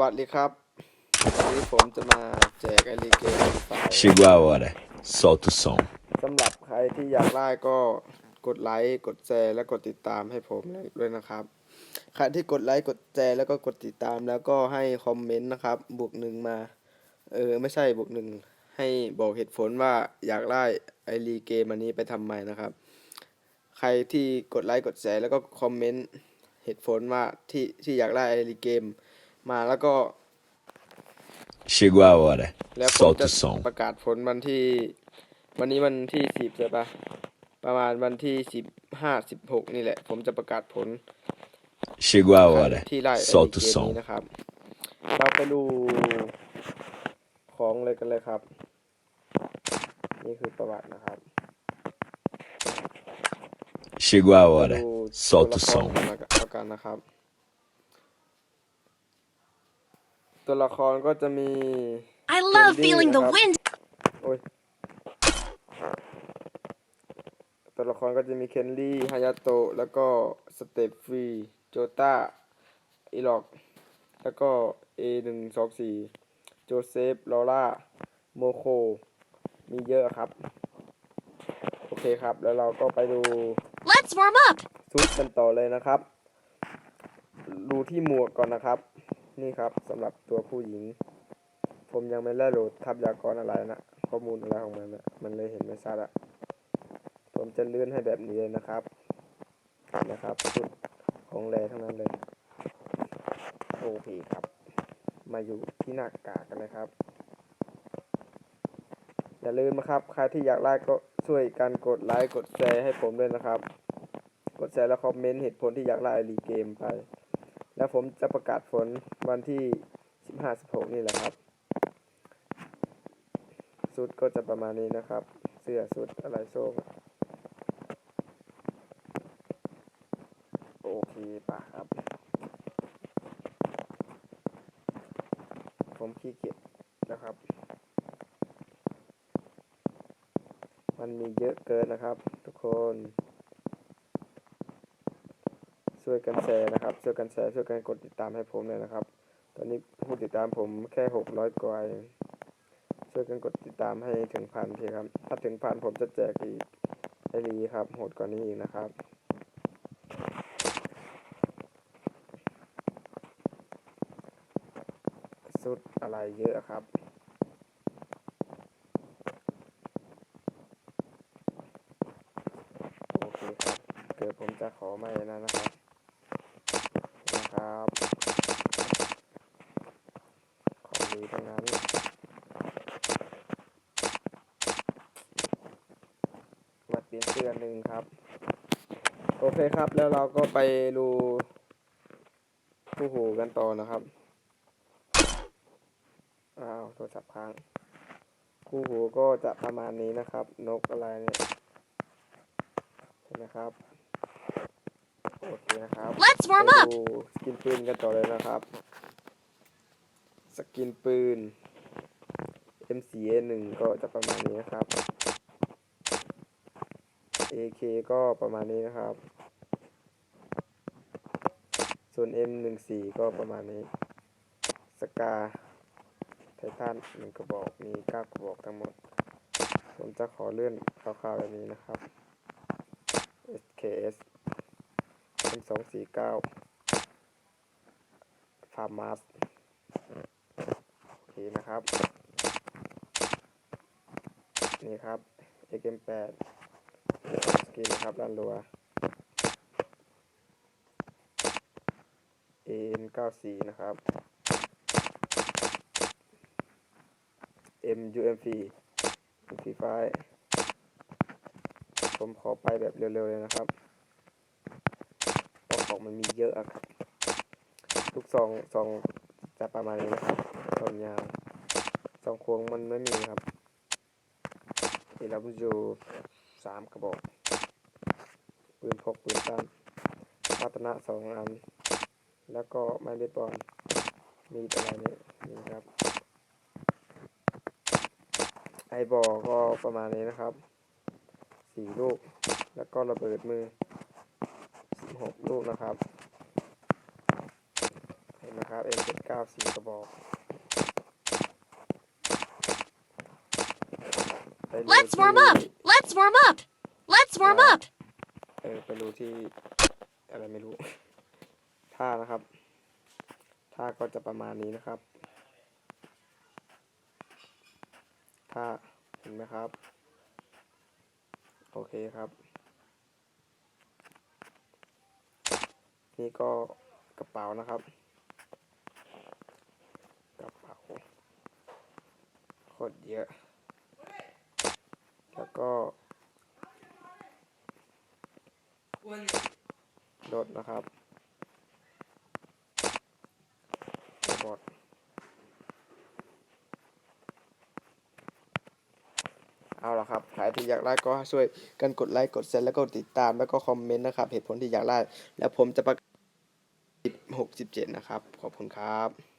วัสดีครับ วันนี้ผมจะมาแจกไอรีเกมไฟล์ Chegou a hora. Solta o som. สำหรับใครที่อยากได้ก็กดไลค์กดแชร์และกดติดตามให้ผมด้วยนะครับ ใครที่กดไลค์กดแชร์แล้วก็กดติดตามแล้วก็ให้คอมเมนต์นะครับบวกหนึ่งมา เออไม่ใช่บวกหนึ่งให้บอกเหตุผลว่าอยากได้ไอรีเกมอันนี้ไปทำไมนะครับ ใครที่กดไลค์กดแชร์แล้วก็คอมเมนต์เหตุผลว่าที่ที่อยากได้ไอรีเกม มาแล้วก็ Chegou a hora. แล้วผม Solta จะ o som. ประกาศผลวันที่ วันนี้วันที่สิบใช่ปะประมาณวันที่สิบห้าสิบหกนี่แหละ ผมจะประกาศผล Chegou a ใคร hora. ที่ไล่ไอ้ Solta o เกม som. นี้นะครับ เราไปดูของเลยกันเลยครับ นี่คือประวัตินะครับ Chegou a มา hora. ดู Solta o ตัวละคร som. กันแล้วกันนะครับ ตัวละครก็จะมี I love Indeed, feeling the uh, wind โอ้ยตัวละครก็จะมีเคนลี่ฮายาโตะแล้วก็สเตปฟรีโจต้าอีล็อก แล้วก็ A หนึ่งสองสี่โจเซฟลอร่าโมโค มีเยอะครับ โอเคครับ แล้วเราก็ไปดู Let's warm up. ชุดกันต่อเลยนะครับ ดูที่หมวกก่อนนะครับ นี่ครับสำหรับตัวผู้หญิง ผมยังไม่ได้โหลดทับยากรอะไรนะข้อมูลอะไรของมันนะมันเลยเห็นไม่ชัดอะผมจะเลื่อนให้แบบนี้เลยนะครับนะครับชุดของแรทั้งนั้นเลยโอเคครับ มาอยู่ที่หน้ากากกันเลยครับ อย่าลืมนะครับ ใครที่อยากไลค์ก็ช่วยกันกดไลค์กดแชร์ให้ผมด้วยนะครับ กดแชร์และคอมเมนต์เหตุผลที่อยากไล่รีเกมไป แล้วผมจะประกาศผลวันที่ 15 16 นี่แหละครับสุดก็จะประมาณนี้นะครับ เสื้อสุดอะไรโซ่โอเคป่ะครับ ผมขี้เกียจนะครับ มันมีเยอะเกินนะครับทุกคน ช่วยกันแชร์นะครับ ช่วยกันแชร์ ช่วยกันกดติดตามให้ผมเลยนะครับ ตอนนี้ผู้ติดตามผมแค่หกร้อยกว่าช่วยกันกดติดตามให้ถึงพันทีครับ ถ้าถึงพันผมจะแจกอีกไอรีครับโหดกว่านี้อีกนะครับสุดอะไรเยอะครับ โอเคครับ เกิดผมจะขอไม่นะนะครับ นะครับของดีทั้งนั้นมาเปลี่ยนเสื้อหนึ่งครับ โอเคครับแล้วเราก็ไปดูผู้หูกันต่อนะครับ อ้าวโทรศัพท์ค้างคู่หูก็จะประมาณนี้นะครับ นกอะไรเนี่ยเห็นไหมครับ นะครับ Let's warm ไป up. ดูสกินปืนกันต่อเลยนะครับ สกินปืน MCA 1 ก็จะประมาณนี้นะครับ AK ก็ประมาณนี้นะครับ ส่วน M14 ก็ประมาณนี้ สกา ไททันหนึ่งกระบอก มีเก้ากระบอกทั้งหมด ผมจะขอเลื่อนคร่าวๆแบบนี้นะครับ SKS เป็นสองสี่เก้าฟาร์มาสโอเคนะครับ นี่ครับ XM8 สกินนะครับด้านรัว AN94 นะครับ MUMV MP5 ผมขอไปแบบเร็วๆเลยนะครับเพราะข องมันมีเยอะครับทุกซองซองจะประมาณนี้นะครับซองยาวซองโค้งมันไม่มีครับเอลับยูสามกระบอกปืนพกปืนสั้นพัฒนะสองอัน แล้วก็ไม้เบสบอลมีอะไรนี่นี่ครับ ไอบอก็ประมาณนี้นะครับสี่ลูก แล้วก็ระเบิดมือ 16ลูกนะครับ เห็นไหมครับนะครับ M79 สี่กระบอกไปรู Let's warm ที่ up. Let's warm up. Let's warm Yeah. up. เออไปรูที่ อะไรไม่รู้ ท่านะครับ ท่าก็จะประมาณนี้นะครับ ท่า เห็นไหมครับ โอเคครับ นี่ก็กระเป๋านะครับ กระเป๋าโคตรเยอะ แล้วก็รถนะครับบอดเอาละครับ ใครที่อยากไลค์ก็ช่วยกันกดไลค์ กดแชร์แล้วก็ติดตามแล้วก็คอมเมนต์นะครับ เหตุผลที่อยากไลค์แล้วผมจะประ 16 17 นะครับ ขอบคุณครับ